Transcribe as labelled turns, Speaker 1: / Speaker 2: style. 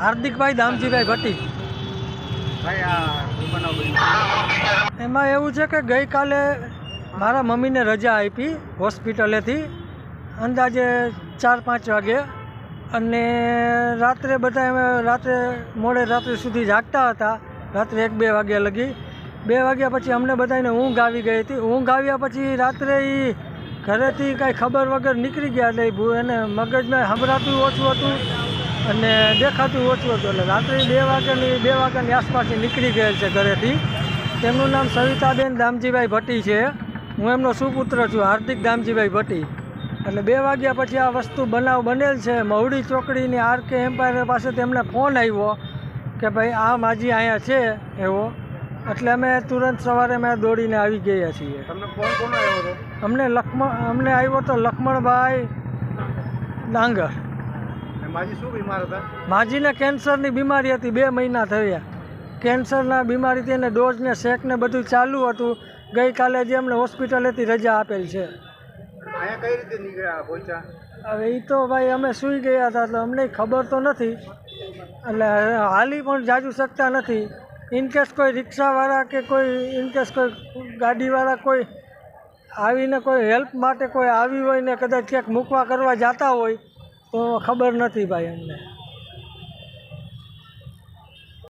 Speaker 1: હાર્દિકભાઈ દામજીભાઈ ભટ્ટી.
Speaker 2: ભાઈ આ શું બનાવ બન્યો
Speaker 1: એમાં એવું છે કે ગઈકાલે મારા મમ્મીને રજા આપી હોસ્પિટલેથી. અંદાજે ચાર પાંચ વાગે. અને રાત્રે બધા અમે રાત્રે મોડે રાત્રે સુધી જાગતા હતા. રાત્રે એક બે વાગ્યા લગી. બે વાગ્યા પછી અમને બધાને ઊંઘ આવી ગઈ હતી. ઊંઘ આવ્યા પછી રાત્રે એ ઘરેથી કાંઈ ખબર વગર નીકળી ગયા એટલે ભૂ- એને મગજમાં સંભળાતું ઓછું હતું. અને દેખાતું ઓછું હતું એટલે રાત્રે બે વાગ્યાની બે વાગ્યાની આસપાસથી નીકળી ગયેલ છે ઘરેથી. તેમનું નામ સવિતાબેન દામજીભાઈ ભટ્ટી છે. હું એમનો સુપુત્ર છું હાર્દિક દામજીભાઈ ભટ્ટી. એટલે બે વાગ્યા પછી આ વસ્તુ બનાવ બનેલ છે. મહુડી ચોકડીની આર કે એમ્પાયર પાસે તેમને ફોન આવ્યો કે ભાઈ આ માજી અહીંયા છે એવો. એટલે અમે તુરંત સવારે અમે દોડીને આવી ગયા છીએ.
Speaker 2: તમને ફોન કોનો આવ્યો હતો?
Speaker 1: અમને લક્ષ્મણ અમને આવ્યો તો લક્ષ્મણભાઈ ડાંગર.
Speaker 2: માજી શું બીમાર હતા?
Speaker 1: માજીને કેન્સરની બીમારી હતી બે મહિના થયા. કેન્સરના બીમારીથી એને ડોઝ ને શેક ને બધું ચાલુ હતું. ગઈકાલે જે એમને હોસ્પિટલેથી રજા આપેલ છે.
Speaker 2: અહીંયા કઈ રીતે નીકળ્યા પહોંચ્યા
Speaker 1: હવે એ તો ભાઈ અમે સૂઈ ગયા હતા એટલે અમને ખબર તો નથી. એટલે હાલી પણ જાજુ શકતા નથી. ઇનકેસ કોઈ રિક્ષાવાળા કે કોઈ ઇનકેસ કોઈ ગાડીવાળા કોઈ આવીને કોઈ હેલ્પ માટે કોઈ આવી હોય ને કદાચ ક્યાંક મૂકવા કરવા જતા હોય તો ખબર નથી ભાઈ અમને.